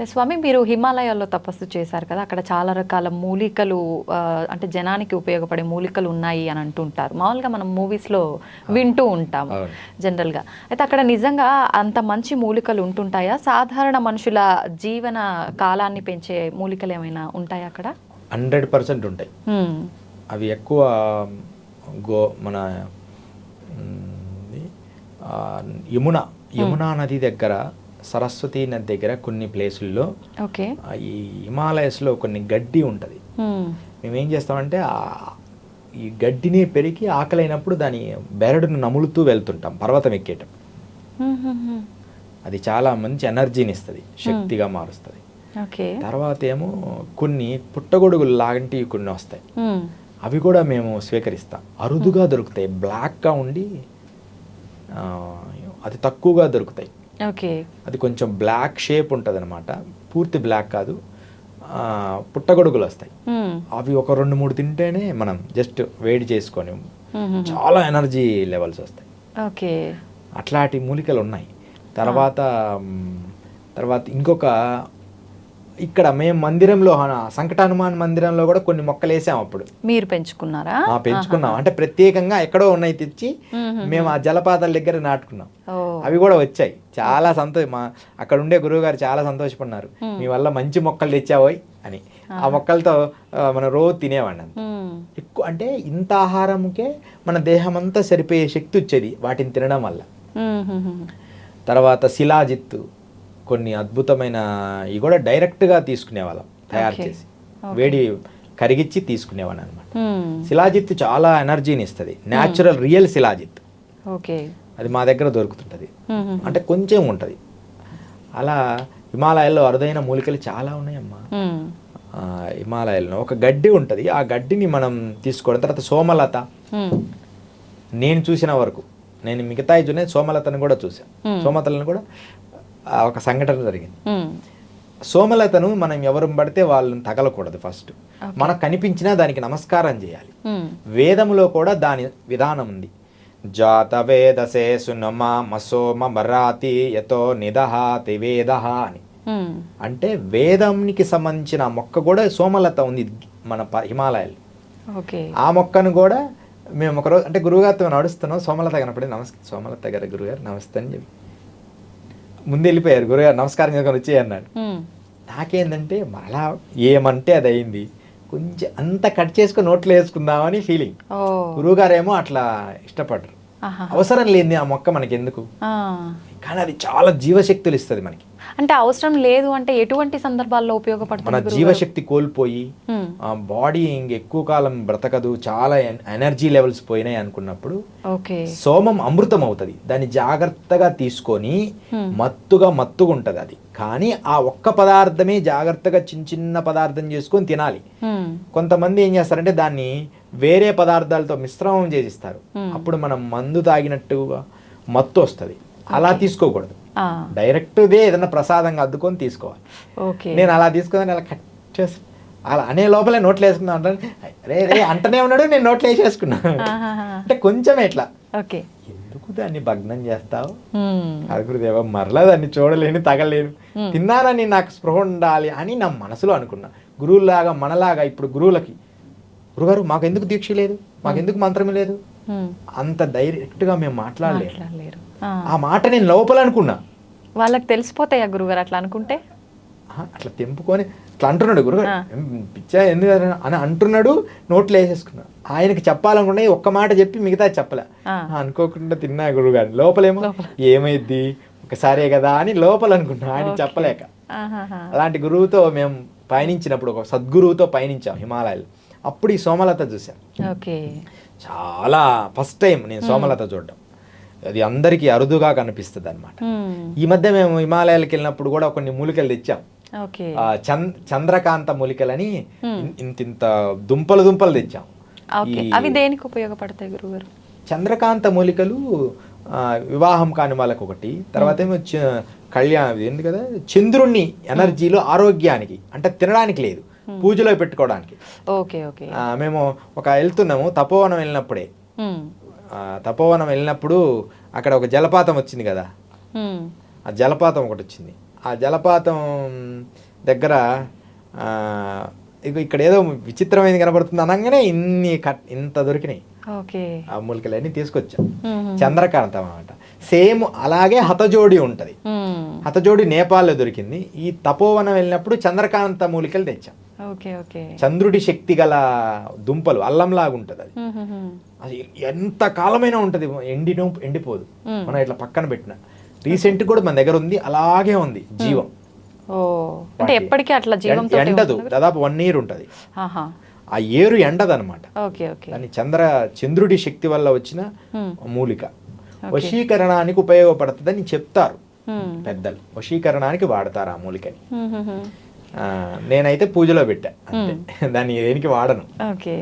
అంటే స్వామి మీరు హిమాలయాల్లో తపస్సు చేశారు కదా అక్కడ చాలా రకాల మూలికలు అంటే జనానికి ఉపయోగపడే మూలికలు ఉన్నాయి అని అంటుంటారు. మామూలుగా మనం మూవీస్లో వింటూ ఉంటాం అవును. జనరల్గా. అయితే అక్కడ నిజంగా అంత మంచి మూలికలు ఉంటుంటాయా? సాధారణ మనుషుల జీవన కాలాన్ని పెంచే మూలికలు ఏమైనా ఉంటాయా అక్కడ? హండ్రెడ్ పర్సెంట్ ఉంటాయి. అవి ఎక్కువ గో మన యమున యమునా నది దగ్గర సరస్వతి నది దగ్గర కొన్ని ప్లేసుల్లో ఓకే. ఈ హిమాలయస్లో కొన్ని గడ్డి ఉంటుంది. మేము ఏం చేస్తామంటే ఈ గడ్డిని పెరిగి ఆకలైనప్పుడు దాని బెరడును నములుతూ వెళ్తుంటాం పర్వతం ఎక్కేటప్పుడు. అది చాలా మంచి ఎనర్జీని ఇస్తుంది శక్తిగా మారుస్తుంది. ఓకే. తర్వాత ఏమో కొన్ని పుట్టగొడుగులు లాంటివి కొన్ని వస్తాయి. అవి కూడా మేము స్వీకరిస్తాం. అరుదుగా దొరుకుతాయి బ్లాక్గా ఉండి అది తక్కువగా దొరుకుతాయి. ఓకే. అది కొంచెం బ్లాక్ షేప్ ఉంటుంది అనమాట పూర్తి బ్లాక్ కాదు. పుట్టగొడుగులు వస్తాయి. అవి ఒక రెండు మూడు తింటేనే మనం జస్ట్ వేడి చేసుకొని. చాలా ఎనర్జీ లెవెల్స్ వస్తాయి. ఓకే. అట్లాంటి మూలికలు ఉన్నాయి. తర్వాత తర్వాత ఇంకొక ఇక్కడ మేము మందిరంలో హన- సంకట హనుమాన్ మందిరంలో కూడా కొన్ని మొక్కలు వేసాం అప్పుడు. మీరు పెంచుకున్నారా? ఆ, పెంచుకున్నాం. అంటే ప్రత్యేకంగా ఎక్కడో ఉన్నాయి తెచ్చి మ్మ్. ఆ జలపాతాల దగ్గర నాటుకున్నాం. అవి కూడా వచ్చాయి. చాలా సంతోష మా అక్కడ ఉండే గురువు గారు చాలా సంతోషపడినారు. మీ వల్ల మంచి మొక్కలు తెచ్చావోయ్ అని. ఆ మొక్కలతో మనం రోజు తినేవాడిని. ఎక్కువ అంటే ఇంత ఆహారంకే మన దేహం అంతా సరిపోయే శక్తి వచ్చేది వాటిని తినడం వల్ల. తర్వాత శిలాజిత్తు కొన్ని అద్భుతమైన ఇవి కూడా డైరెక్ట్గా తీసుకునేవాళ్ళం తయారు. చేసి. వేడి కరిగిచ్చి తీసుకునేవాడిని అనమాట. శిలాజిత్ చాలా ఎనర్జీని ఇస్తుంది. Natural real shilajit. ఓకే. అది మా దగ్గర దొరుకుతుంటుంది. అంటే కొంచెం ఉంటుంది. అలా హిమాలయాల్లో అరుదైన మూలికలు చాలా ఉన్నాయమ్మా. హిమాలయాల్లో ఒక గడ్డి ఉంటుంది. ఆ గడ్డిని మనం తీసుకోవడం తర్వాత సోమలత. నేను చూసిన వరకు నేను మిగతా చూనే సోమలతను కూడా చూసాను. సోమలతలను కూడా ఒక సంఘటన జరిగింది. సోమలతను మనం ఎవరు పడితే వాళ్ళని తగలకూడదు ఫస్ట్. మనకు కనిపించినా దానికి నమస్కారం చేయాలి. వేదములో కూడా దాని విధానం ఉంది జాత వేదసే సునమ మసోమ మరాతి యతో నిదహాతి వేద అని. అంటే వేదంకి సంబంధించిన మొక్క కూడా సోమలత ఉంది మన ప- హిమాలయాలు ఆ మొక్కను కూడా మేము ఒకరోజు అంటే గురువుగారితో నడుస్తున్నాం సోమలత కనపడి నమస్తే సోమలత గారు గురుగారు నమస్తే అని చెప్పి ముందు వెళ్ళిపోయారు గురుగారు నమస్కారం చేసుకొని వచ్చి అన్నాడు. హ్మ్. నాకేందంటే మళ్ళా ఏమంటే అది అయింది. కొంచెం అంత కట్ చేసుకొని నోట్లో వేసుకుందామని ఫీలింగ్ గురువుగారేమో అట్లా ఇష్టపడరు. అవసరం లేని ఆ మొక్క మనకి ఎందుకు ఆ. కానీ అది చాలా జీవశక్తులు ఇస్తుంది మనకి అంటే అవసరం లేదు అంటే ఎటువంటి సందర్భాల్లో మన ఉపయోగపడుతుంది గురుగారు? జీవశక్తి కోల్పోయి బాడీ ఇంక ఎక్కువ కాలం బ్రతకదు చాలా ఎన్- ఎనర్జీ లెవెల్స్ పోయినాయి అనుకున్నప్పుడు సోమం అమృతం అవుతుంది దాన్ని జాగ్రత్తగా తీసుకొని. మత్తుగా మత్తుగా ఉంటుంది అది కానీ ఆ ఒక్క పదార్థమే జాగ్రత్తగా చిన్న చిన్న పదార్థం చేసుకొని తినాలి. కొంతమంది ఏం చేస్తారంటే దాన్ని వేరే పదార్థాలతో మిశ్రమం చేసిస్తారు. అప్పుడు మనం మందు తాగినట్టుగా మత్తు వస్తుంది అలా తీసుకోకూడదు. డైరెక్ట్దే ఏదైనా ప్రసాదంగా అద్దుకొని తీసుకోవాలి. నేను అలా తీసుకొని అలా కట్ చేసి అలా అనే లోపలే నోట్లో వేసుకున్నా అంటే రే రే అంటనే ఉన్నాడు నేను నోట్లో వేసేసుకున్నా. అంటే కొంచెం ఎట్లా ఓకే. ఎందుకు దాన్ని భగ్నం చేస్తావు? హ్మ్. గురుదేవ మరలా దాన్ని చూడలేను తగలేను. తిన్నానని నాకు స్పృహ ఉండాలి అని నా మనసులో అనుకున్నా. గురువులాగా మనలాగా ఇప్పుడు గురువులకి గురుగారు మాకు ఎందుకు దీక్ష లేదు? మాకు ఎందుకు మంత్రమే లేదు. అంత డైరెక్ట్గా మేము మాట్లాడలేరు. ఆ. మాట నేను లోపల అనుకున్నా వాళ్ళకి తెలిసిపోతాయా గురుగారు అట్లా అనుకుంటే? అట్లా తెంపుకొని అట్లా అంటున్నాడు గురుగారు. ఆ. "ఏం పిచ్చా ఎందుకు అని- అంటున్నాడు నోట్లో వేసేసుకున్నా. ఆయనకి చెప్పాలనుకున్నా ఈ ఒక్క మాట చెప్పి మిగతా చెప్పలే. అనుకోకుండా తిన్నా గురుగారు. లోపలేమో లోపల. ఏమైద్ది? ఒకసారే కదా అని లోపల అనుకున్నా ఆయన. చెప్పలేక. అలాంటి గురువుతో మేము పయనించినప్పుడు ఒక సద్గురువుతో పయనించాం హిమాలయాలు అప్పుడు ఈ సోమలత ఓకే. చాలా ఫస్ట్ టైం నేను సోమలత చూడడం. అది అందరికీ అరుదుగా కనిపిస్తుంది అనమాట హ్మ్. ఈ మధ్య మేము హిమాలయాలకు వెళ్ళినప్పుడు కూడా కొన్ని మూలికలు తెచ్చాం. చంద్రకాంత మూలికలని Hmm. ఇంత ఇంత దుంపలు దుంపలు తెచ్చాం. అవి దేనికి ఉపయోగపడతాయి గురుగారు చంద్రకాంత మూలికలు వివాహం కాని వాళ్ళకి ఒకటి తర్వాత ఏమో కళ్యాణ ఏంటి కదా? చంద్రుణ్ణి ఎనర్జీలో ఆరోగ్యానికి అంటే తినడానికి లేదు. పూజలో పెట్టుకోవడానికి. Okay okay. మేము ఒక వెళ్తున్నాము తపోవనం వెళ్ళినప్పుడే. తపోవనం వెళ్ళినప్పుడు అక్కడ ఒక జలపాతం వచ్చింది కదా. ఆ జలపాతం ఒకటి వచ్చింది. ఆ జలపాతం దగ్గర ఇక్కడ ఏదో విచిత్రమైనది కనబడుతుంది అనగానే ఇన్ని కట్ ఇంత దొరికినాయి. ఆ మూలికలన్నీ తీసుకొచ్చాం. చంద్రకాంతం అనమాట సేమ్ అలాగే హతజోడి ఉంటుంది. హతజోడి నేపాల్లో దొరికింది. ఈ తపోవనం వెళ్ళినప్పుడు చంద్రకాంత మూలికలు తెచ్చాం. చంద్రుడి శక్తి గల దుంపలు అల్లంలాగా ఉంటుంది అది. అది ఎంత కాలమైనా ఉంటుంది ఎండినో ఎండిపోదు. మనం ఇట్లా పక్కన పెట్టిన. రీసెంట్ కూడా మన దగ్గర ఉంది అలాగే ఉంది జీవం. అంటే ఎప్పటికీ అట్లా జీవంతో ఎం- ఎండదు దాదాపు వన్ ఇయర్ ఉంటుంది. ఆ ఏరు ఓకే దాన్ని చంద్ర చంద్రుడి శక్తి వల్ల వచ్చిన. మూలిక. వశీకరణానికి ఉపయోగపడుతుందని చెప్తారు. పెద్దలు. వశీకరణానికి వాడతారు ఆ మూలికని. నేనైతే పూజలో పెట్టా అంతే. దాన్ని దేనికి వాడను. ఓకే.